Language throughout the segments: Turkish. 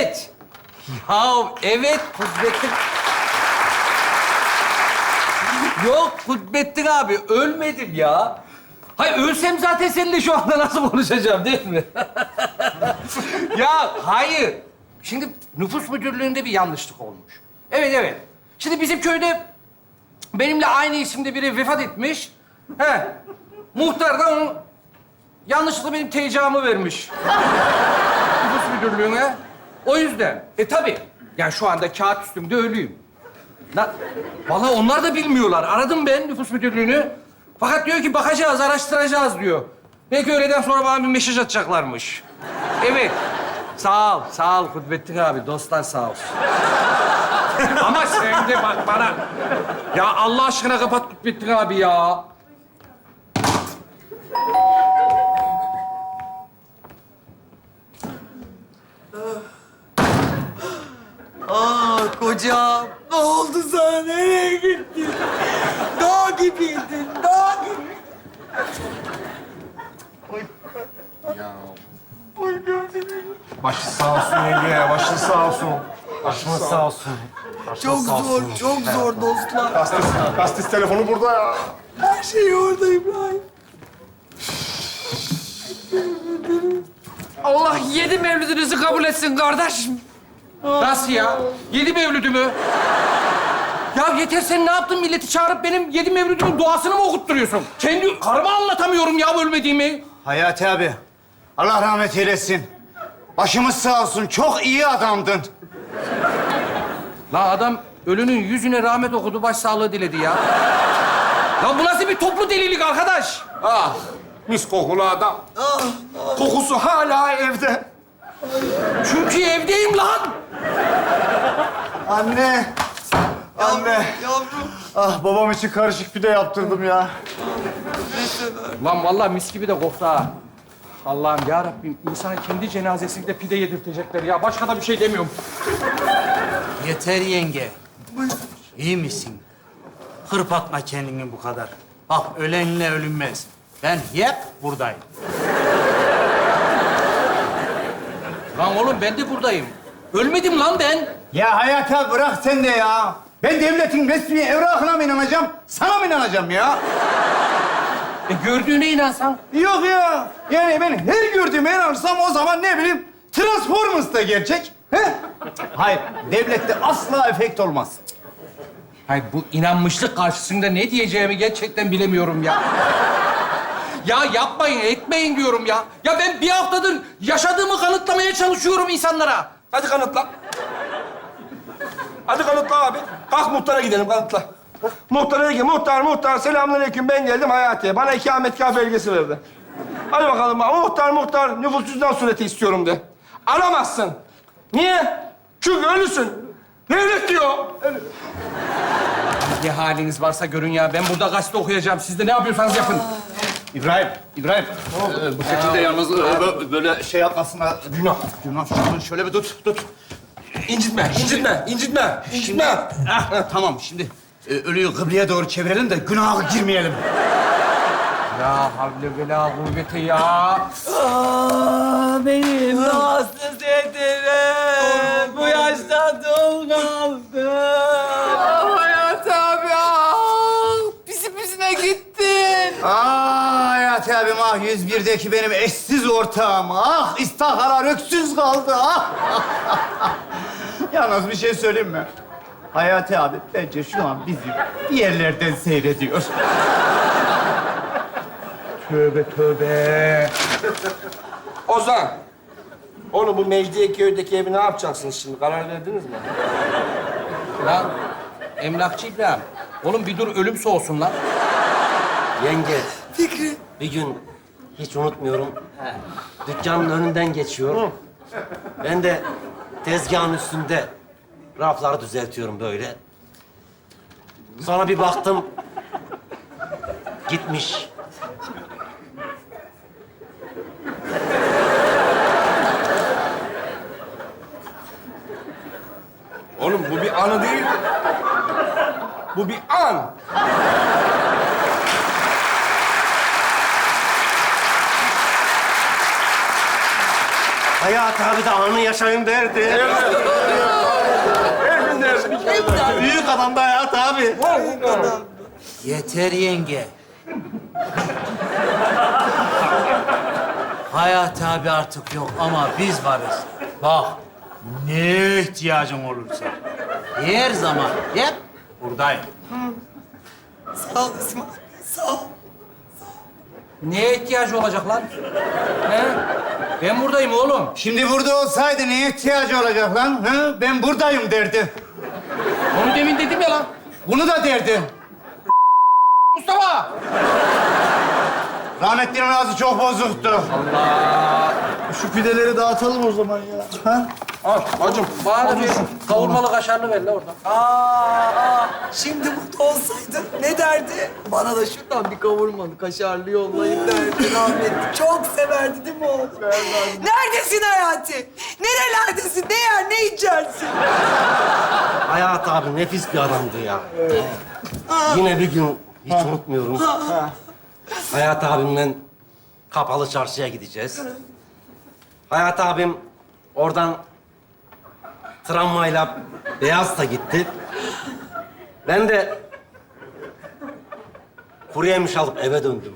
evet. Ya evet Kudrettin. Yok Kudrettin abi ölmedim ya. Hayır ölsem zaten seninle şu anda nasıl konuşacağım değil mi? ya hayır. Şimdi nüfus müdürlüğünde bir yanlışlık olmuş. Evet evet. Şimdi bizim köyde benimle aynı isimde biri vefat etmiş. He. Muhtar da onun yanlışlıkla benim teycamı vermiş. nüfus müdürlüğüne. O yüzden. E tabii. Yani şu anda kağıt üstümde ölüyüm. La, vallahi onlar da bilmiyorlar. Aradım ben nüfus müdürlüğünü. Fakat diyor ki bakacağız, araştıracağız diyor. Belki öğleden sonra bana bir mesaj atacaklarmış. Evet. Sağ ol, sağ ol Kudrettin abi. Dostlar sağ olsun. Ama sen de bak bana. Ya Allah aşkına kapat Kudrettin abi ya. Aa kocam, ne oldu sana? Nereye gittin? Dağ gibiydin, dağ gibi. Başı sağ olsun yenge, başı sağ olsun. Başımız sağ olsun. Çok zor, çok zor dostlar. Kastis, kastis telefonu burada ya. Her şey orada İbrahim. Allah yedi mevlüdünüzü kabul etsin kardeşim. Nasıl ya? Yedi mevlüdü mü? Ya yeter sen ne yaptın milleti çağırıp benim yedi mevlüdümün duasını mı okutturuyorsun? Kendi karıma anlatamıyorum ya ölmediğimi. Hayati abi, Allah rahmet eylesin. Başımız sağ olsun. Çok iyi adamdın. La adam ölünün yüzüne rahmet okudu, başsağlığı diledi ya. Ya bu nasıl bir toplu delilik arkadaş? Ah, mis kokulu adam. Kokusu hala evde. Çünkü evdeyim lan. Anne. Anne. Yavrum, Ah babam için karışık pide yaptırdım ya. Lan vallahi mis gibi de koktu ha. Allah'ım ya Rabbim insana kendi cenazesinde pide yedirtecekler ya. Başka da bir şey demiyorum. Yeter yenge. İyi misin? Hırpatma kendini bu kadar. Bak ölenle ölünmez. Ben hep buradayım. Lan oğlum ben de buradayım. Ölmedim lan ben. Ya Hayati abi bırak sen de ya. Ben devletin resmi evrakına mı inanacağım, sana mı inanacağım ya? E gördüğüne inansan. Yok ya. Yani ben her gördüğüme inanırsam o zaman ne bileyim Transformers da gerçek. He? Hayır, devlette asla efekt olmaz. Hayır bu inanmışlık karşısında ne diyeceğimi gerçekten bilemiyorum ya. Ya yapmayın, etmeyin diyorum ya. Ya ben bir haftadır yaşadığımı kanıtlamaya çalışıyorum insanlara. Hadi kanıtla. Hadi kanıtla abi. Kalk muhtara gidelim kanıtla. Muhtara dedi ki, muhtar, muhtar, selamünaleyküm. Ben geldim Hayati'ye. Bana ikametgah belgesi verdi. Hadi bakalım. Muhtar, muhtar, nüfus cüzdan sureti istiyorum de. Aramazsın. Niye? Çünkü ölüsün. Devlet diyor. Ne haliniz varsa görün ya. Ben burada gazete okuyacağım. Siz de ne yapıyorsanız yapın. İbrahim, İbrahim. Ee, bu şekilde yalnız e, bö- böyle şey yapmasına... Günah. Günah. Şunu şöyle bir tut, tut. İncitme, incitme, incitme, incitme. Ah, tamam şimdi e, ölüyü kıbleye doğru çevirelim de günaha girmeyelim. Ya havle ve la kuvvete ya. Aa, benim rahatsız ederim. Bu yaşta dul kaldım. Hayat abi, ah, pisi pisine gittin. Aa Hayati abim ah 101'deki benim eşsiz ortağım. Ah istahara öksüz kaldı ah. Yalnız bir şey söyleyeyim mi? Hayati abi bence şu an bizi bir yerlerden seyrediyor. tövbe tövbe. Ozan. Oğlum bu Mecidiyeköy'deki evi ne yapacaksınız şimdi? Karar verdiniz mi? Lan emlakçı İbrahim. Oğlum bir dur ölüm soğusun lan. Yenge, Fikri, bir gün hiç unutmuyorum. Dükkanın önünden geçiyor. Ben de tezgahın üstünde rafları düzeltiyorum böyle. Sonra bir baktım gitmiş. Oğlum bu bir anı değil. Bu bir an. Hayat abi de anı yaşayın derdi. Her gün dersin. Büyük adam da Hayat abi. Yeter yenge. Hayat abi artık yok ama biz varız. Bak ne ihtiyacın olursa her zaman hep buradayım. Sağ ol İsmail. Sağ ol. Neye ihtiyacı olacak lan? He? Ben buradayım oğlum. Şimdi burada olsaydı neye ihtiyacı olacak lan? Ha? Ben buradayım derdi. Onu demin dedim ya lan. Bunu da derdi. Mustafa! Rahmetli'nin ağzı çok bozuktu. Şu pideleri dağıtalım o zaman ya. Ha? Al bacım. Bana bir kavurmalı kaşarlı ver la oradan. Aa, şimdi burada olsaydın ne derdi? Bana da şuradan bir kavurmalı kaşarlı yollayın derdi rahmetli. Çok severdi değil mi oğlum? Neredesin Hayati? Nerelerdesin? Ne yer, ne içersin? Hayat abi nefis bir adamdı ya. Yine bir gün hiç unutmuyorum. Hayat abimle kapalı çarşıya gideceğiz. Hayat abim oradan tramvayla Beyaz'da gitti. Ben de kuru yemiş alıp eve döndüm.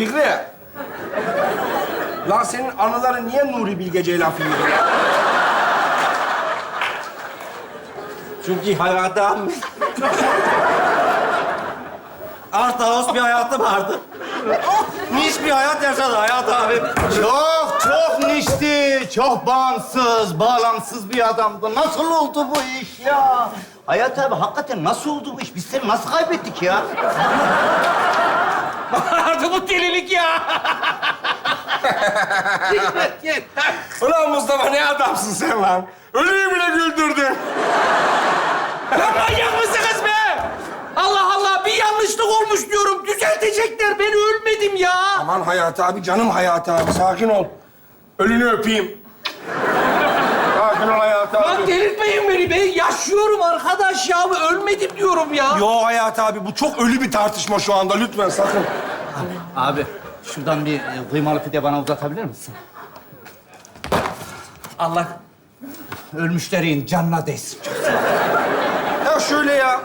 Fikri. Lan senin anıların niye Nuri Bilge Ceylan filmi gibi? Çünkü Hayat abim... Artaos bir hayatı vardı. Niş bir hayat yaşadı Hayat abi. Çok çok nişti, çok bağımsız, bağlamsız bir adamdı. Nasıl oldu bu iş ya? Hayat abi hakikaten nasıl oldu bu iş? Biz seni nasıl kaybettik ya? Bu delilik ya. Ulan Mustafa ne adamsın sen lan? Ölüyü bile güldürdün. Lan manyak mısınız be? Allah Allah bir yanlışlık olmuş diyorum. Düzeltecekler. Ben ölmedim ya. Aman Hayat abi, canım Hayat abi. Sakin ol. Ölünü öpeyim. Sakin ol Hayat Lan abi. delirtmeyin beni. Ben yaşıyorum arkadaş ya. Ölmedim diyorum ya. Yo Hayat abi, bu çok ölü bir tartışma şu anda. Lütfen sakın. Abi şuradan bir e, kıymalı pide bana uzatabilir misin? Allah. Ölmüşlerin canına değsin. Ya şöyle ya.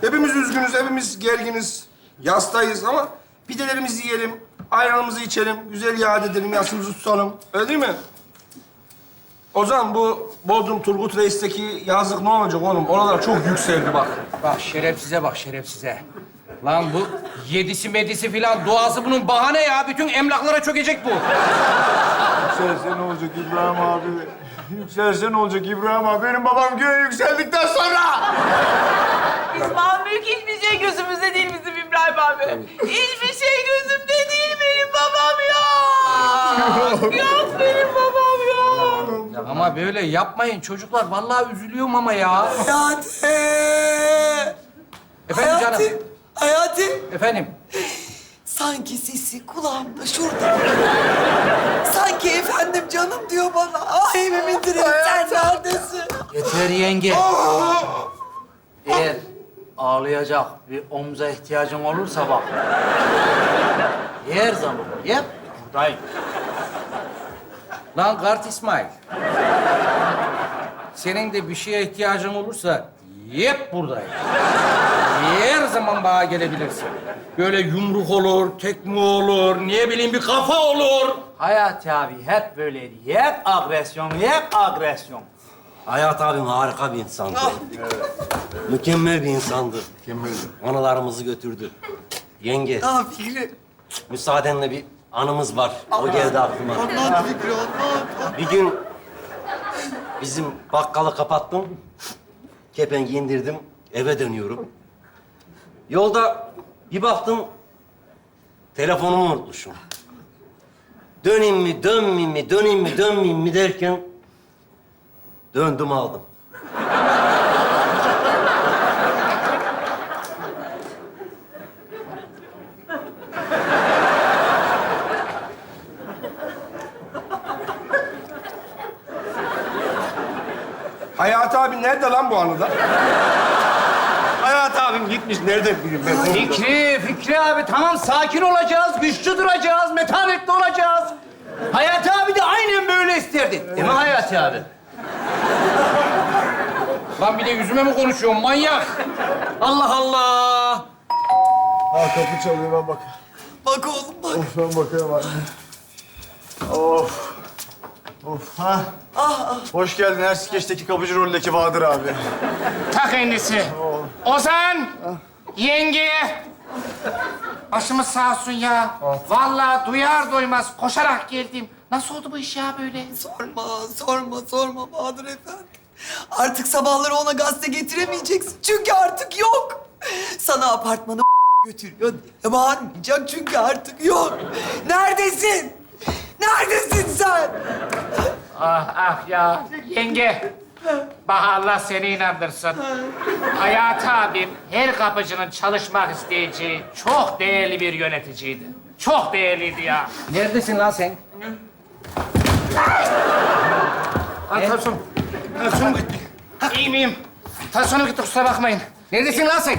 Hepimiz üzgünüz, hepimiz gerginiz. Yastayız ama pidelerimizi yiyelim. Ayranımızı içelim. Güzel yad edelim, yasımızı tutalım. Öyle değil mi? Ozan bu Bodrum Turgut Reis'teki yazlık ne olacak oğlum? Oralar çok yükseldi bak. Bak şerefsize bak şerefsize. Lan bu yedisi medisi filan doğası bunun bahane ya. Bütün emlaklara çökecek bu. Yükselsen ne olacak İbrahim abi? Yükselsen ne olacak İbrahim abi? Benim babam göğe yükseldikten sonra. İsmail Büyük hiçbir şey gözümüzde değil bizim İbrahim abi. Hiçbir şey gözümde değil benim babam yok. yok benim babam yok. Ya ama böyle yapmayın çocuklar. Vallahi üzülüyorum ama ya. Hayati! Efendim canım. Hayati! Hayati! Efendim. Sanki sesi kulağımda şurada. Sanki efendim canım diyor bana. Ah evimin direği sen neredesin? Yeter yenge. Eğer ağlayacak bir omza ihtiyacın olursa bak. Her zaman hep buradayım. Lan Kart İsmail. Senin de bir şeye ihtiyacın olursa hep buradayım. Her zaman bana gelebilirsin. Böyle yumruk olur, tekme olur, ne bileyim bir kafa olur. Hayat abi hep böyleydi. Hep agresyon, hep agresyon. Hayat abim harika bir insandı. Mükemmel bir insandı. Mükemmel. Anılarımızı götürdü. Yenge, Ah Fikri. müsaadenle bir anımız var. O geldi aklıma. Anlat Fikri anlat. Bir gün bizim bakkalı kapattım. Kepengi indirdim. Eve dönüyorum. Yolda bir baktım telefonumu unutmuşum. Döneyim mi, dönmeyeyim mi, döneyim mi, dönmeyeyim mi derken döndüm aldım. nerede lan bu anıda? Hayat abim gitmiş. Nerede bileyim ben? Fikri, Fikri abi tamam sakin olacağız, güçlü duracağız, metanetli olacağız. Hayati abi de aynen böyle isterdi. Değil mi Hayati abi? Lan bir de yüzüme mi konuşuyorsun manyak? Allah Allah. Ha kapı çalıyor ben bak. Bak oğlum bak. Of ben bakıyorum anne. Of. Of ha. Hoş geldin her skeçteki kapıcı rolündeki Bahadır abi. Ta kendisi. Ozan, yenge. Başımız sağ olsun ya. Vallahi duyar duymaz koşarak geldim. Nasıl oldu bu iş ya böyle? Sorma, sorma, sorma Bahadır Efendi. Artık sabahları ona gazete getiremeyeceksin. Çünkü artık yok. Sana apartmanı götürüyor bağırmayacak çünkü artık yok. Neredesin? Neredesin sen? Ah ah ya yenge. Bak Allah seni inandırsın. Hayat abim her kapıcının çalışmak isteyeceği çok değerli bir yöneticiydi. Çok değerliydi ya. Neredesin lan sen? Ay tansiyonum. Tansiyonum gitti. İyi miyim? Tansiyonum gitti kusura bakmayın. Neredesin lan sen?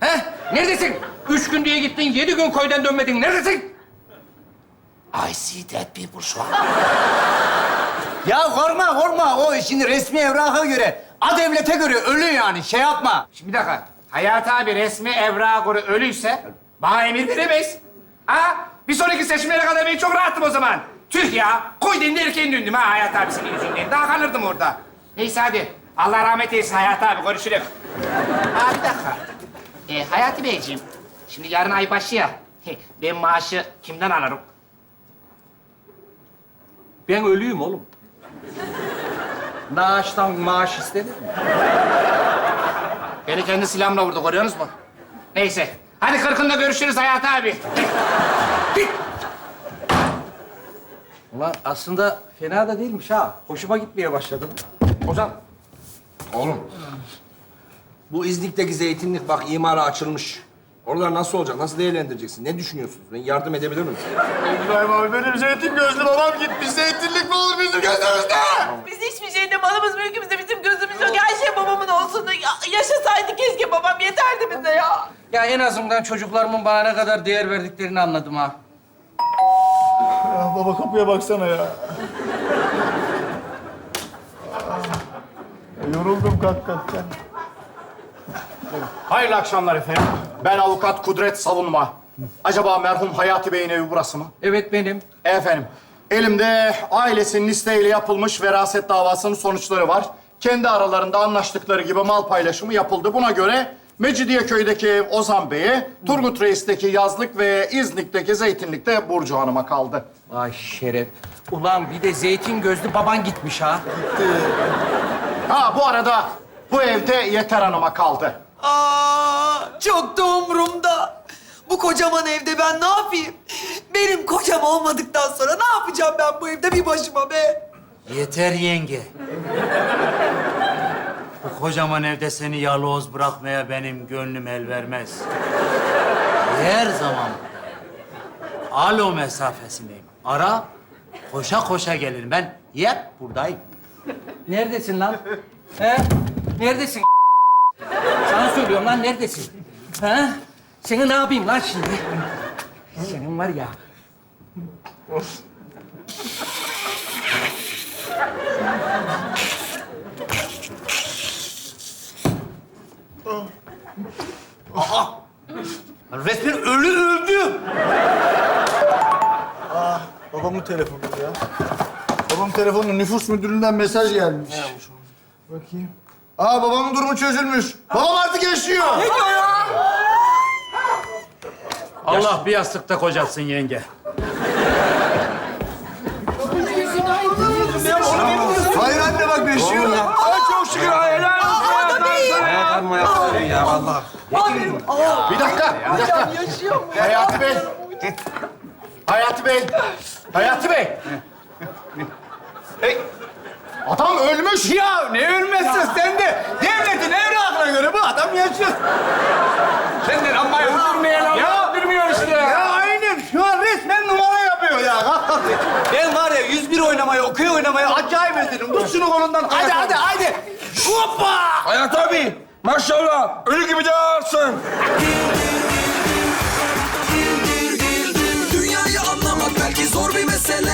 He? Neredesin? Üç gün diye gittin, yedi gün koydan dönmedin. Neredesin? I see dead people şu an. Ya korkma korkma. O şimdi resmi evraka göre, a devlete göre ölü yani. Şey yapma. Şimdi bir dakika. Hayat abi resmi evrağa göre ölüyse bana emir veremeyiz. Ha? Bir sonraki seçimlere kadar ben çok rahatım o zaman. Tüh ya. Koy dendi erken döndüm ha Hayat abi senin yüzünden. Daha kalırdım orada. Neyse hadi. Allah rahmet eylesin Hayat abi. Görüşürüz. Ha bir dakika. Ee, Hayati Beyciğim. Şimdi yarın ay başı ya. Ben maaşı kimden alırım? Ben ölüyüm oğlum. Naaştan maaş istenir mi? Beni kendi silahımla vurdu, görüyorsunuz mu? Neyse. Hadi kırkında görüşürüz Hayat abi. Ulan aslında fena da değilmiş ha. Hoşuma gitmeye başladı. Ozan. Oğlum. Bu İznik'teki zeytinlik bak imara açılmış. Oralar nasıl olacak? Nasıl değerlendireceksin? Ne düşünüyorsunuz? Ben yardım edebilir miyim? İbrahim abi benim zeytin gözlü babam gitmiş. Zeytinlik mi olur bizim gözümüzde? Biz hiçbir şeyde malımız mülkümüzde bizim gözümüz yok. Her şey babamın olsun. Ya, yaşasaydı keşke babam yeterdi bize ya. Ya en azından çocuklarımın bana ne kadar değer verdiklerini anladım ha. Ya baba kapıya baksana ya. Ya Yoruldum kalk kalk kalk. Hayırlı akşamlar efendim. Ben avukat Kudret Savunma. Acaba merhum Hayati Bey'in evi burası mı? Evet benim. Efendim, elimde ailesinin listeyle yapılmış veraset davasının sonuçları var. Kendi aralarında anlaştıkları gibi mal paylaşımı yapıldı. Buna göre Mecidiyeköy'deki ev Ozan Bey'e, Turgut Reis'teki yazlık ve İznik'teki zeytinlikte Burcu Hanım'a kaldı. Ay şeref. Ulan bir de zeytin gözlü baban gitmiş ha. Ha bu arada bu evde Yeter Hanım'a kaldı. Aa, çok da umurumda. Bu kocaman evde ben ne yapayım? Benim kocam olmadıktan sonra ne yapacağım ben bu evde bir başıma be? Yeter yenge. Bu kocaman evde seni yalnız bırakmaya benim gönlüm el vermez. Her zaman alo mesafesindeyim. Ara, koşa koşa gelirim. Ben hep buradayım. Neredesin lan? He? Neredesin? Sana söylüyorum lan neredesin? He? Seni ne yapayım lan şimdi? Senin var ya. Resmen ölü öldü. Babamın telefonu ya. Babamın telefonuna nüfus müdürlüğünden mesaj gelmiş. Bakayım. Aa babamın durumu çözülmüş. Babam artık yaşıyor. Allah bir yastıkta kocatsın yenge. Hayır anne bak yaşıyor. Ay çok şükür. Ay, helal olsun. Hayat abim ayakta ya vallahi. Bir dakika, bir dakika. Hayati Bey. Hayati Bey. Hayati Bey. Hey. Adam ölmüş. Ya ne ölmezsin sen de devletin evrakına göre bu adam yaşıyor. Senden amma öldürmeyen Ya öldürmüyor işte. Ya aynen şu an resmen numara yapıyor ya. Ben var ya 101 oynamayı, okey oynamayı acayip özledim. Tut şunu kolundan. Hadi hadi hadi. Hoppa! Hayat abi, maşallah. Ölü gibi de ağırsın. Dünyayı anlamak belki zor bir mesele